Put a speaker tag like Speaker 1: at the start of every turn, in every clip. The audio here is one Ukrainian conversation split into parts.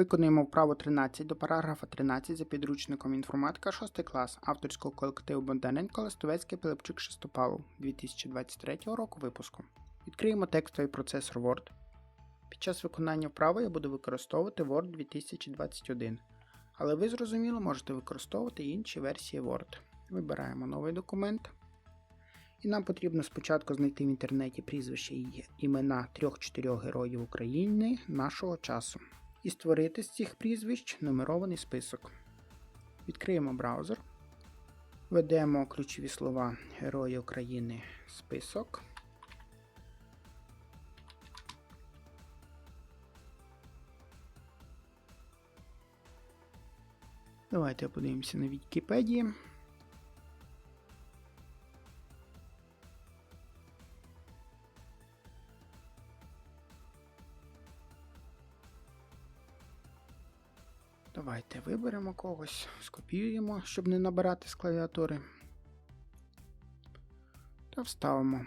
Speaker 1: Виконуємо вправу 13 до параграфа 13 за підручником інформатика 6 клас авторського колективу Бондаренко Листовецький Пилипчук Шестопалов 2023 року випуску. Відкриємо текстовий процесор Word. Під час виконання вправи я буду використовувати Word 2021, але ви зрозуміло можете використовувати інші версії Word. Вибираємо новий документ. І нам потрібно спочатку знайти в інтернеті прізвище і імена 3-4 героїв України нашого часу і створити з цих прізвищ нумерований список. Відкриємо браузер, введемо ключові слова Герої України список. Давайте подивимося на Вікіпедії. Давайте виберемо когось, скопіюємо, щоб не набирати з клавіатури. Та вставимо.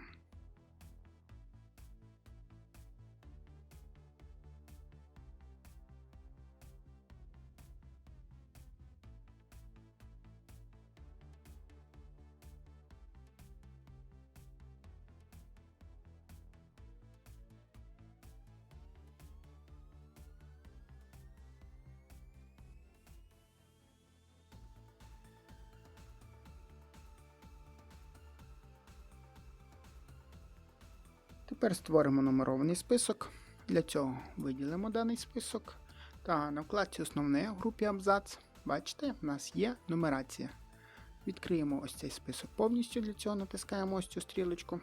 Speaker 1: Тепер створимо нумерований список. Для цього виділимо даний список. Та на вкладці Основне в групі Абзац. Бачите, в нас є нумерація. Відкриємо ось цей список повністю. Для цього натискаємо ось цю стрілочку.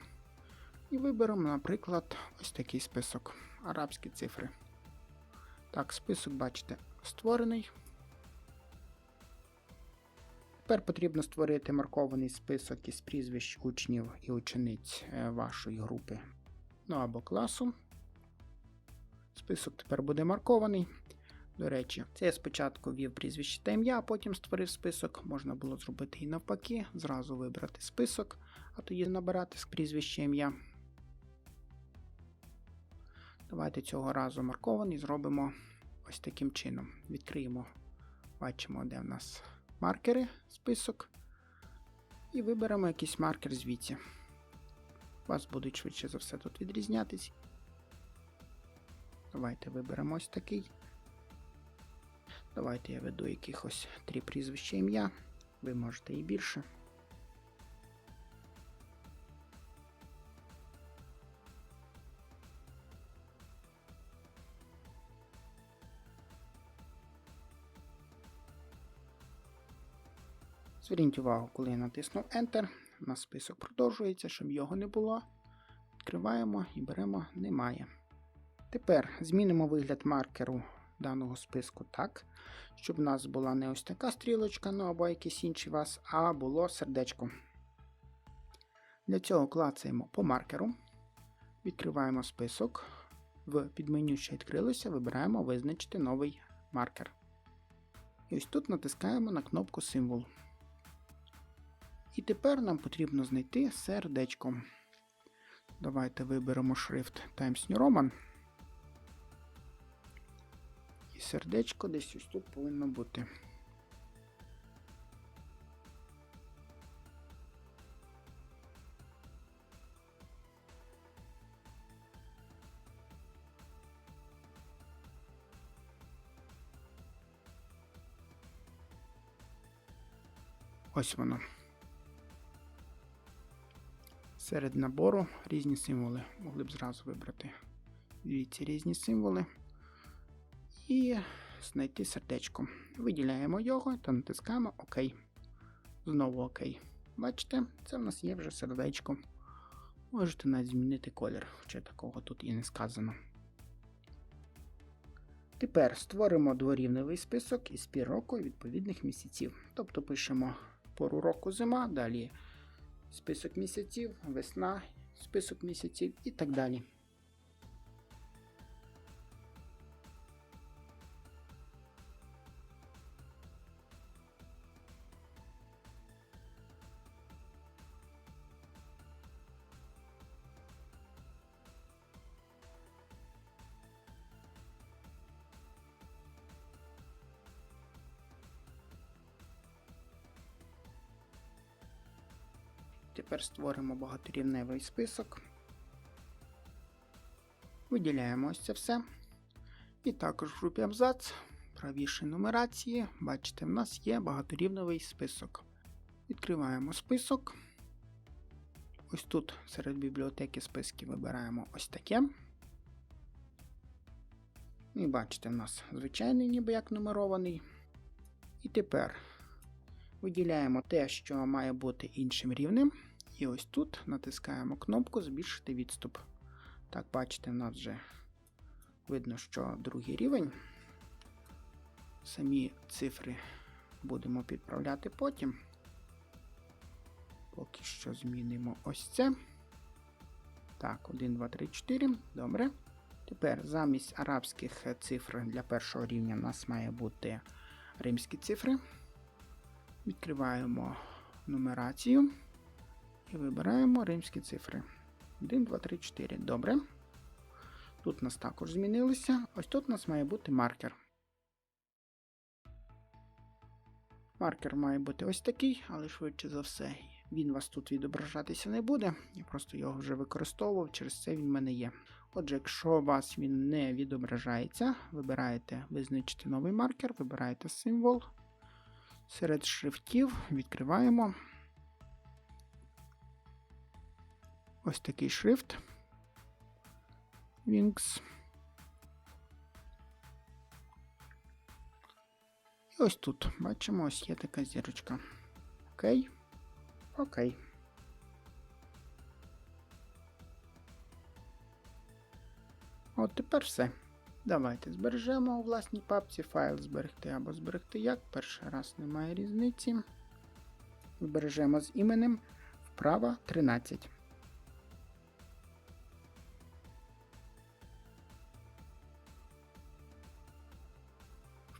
Speaker 1: І виберемо, наприклад, ось такий список. Арабські цифри. Так, список, бачите, створений. Тепер потрібно створити маркований список із прізвищ учнів і учениць е, вашої групи ну або класу. Список тепер буде маркований. До речі, це я спочатку ввів прізвище та ім'я, а потім створив список. Можна було зробити і навпаки, зразу вибрати список, а тоді набирати прізвище ім'я. Давайте цього разу маркований зробимо ось таким чином. Відкриємо, бачимо, де в нас маркери, список. І виберемо якийсь маркер звідси вас будуть швидше за все тут відрізнятись. Давайте виберемо ось такий. Давайте я веду якихось три прізвища ім'я. Ви можете і більше. Зверніть увагу, коли я натиснув Enter, у нас список продовжується, щоб його не було. Відкриваємо і беремо немає. Тепер змінимо вигляд маркеру даного списку так, щоб у нас була не ось така стрілочка, ну або якийсь інший вас, а було сердечко. Для цього клацаємо по маркеру, відкриваємо список. В підменю, що відкрилося, вибираємо визначити новий маркер. І ось тут натискаємо на кнопку символ. І тепер нам потрібно знайти сердечко. Давайте виберемо шрифт Times New Roman. І сердечко десь ось тут повинно бути. Ось воно. Серед набору різні символи. Могли б зразу вибрати Дивіться різні символи. І знайти сердечко. Виділяємо його та натискаємо ОК. Знову ОК. Бачите, це в нас є вже сердечко. Можете навіть змінити колір, хоча такого тут і не сказано. Тепер створимо дворівневий список із пір року відповідних місяців. Тобто пишемо пору року зима, далі список місяців, весна, список місяців і так далі. Тепер створимо багаторівневий список. Виділяємо ось це все. І також в групі абзац, правіше нумерації, бачите, в нас є багаторівневий список. Відкриваємо список. Ось тут серед бібліотеки списки вибираємо ось таке. І бачите, в нас звичайний, ніби як нумерований. І тепер виділяємо те, що має бути іншим рівнем. І ось тут натискаємо кнопку Збільшити відступ. Так, бачите, в нас вже видно, що другий рівень. Самі цифри будемо підправляти потім. Поки що змінимо ось це. Так, 1, 2, 3, 4. Добре. Тепер замість арабських цифр для першого рівня у нас має бути римські цифри. Відкриваємо нумерацію і вибираємо римські цифри. 1, 2, 3, 4. Добре. Тут у нас також змінилися. Ось тут у нас має бути маркер. Маркер має бути ось такий, але швидше за все, він вас тут відображатися не буде. Я просто його вже використовував, через це він в мене є. Отже, якщо у вас він не відображається, вибираєте визначити новий маркер, вибираєте символ. Серед шрифтів відкриваємо ось такий шрифт. Wings. І ось тут бачимо, ось є така зірочка. Окей. Окей. От тепер все. Давайте збережемо у власній папці файл зберегти або зберегти як. Перший раз немає різниці. Збережемо з іменем вправа 13.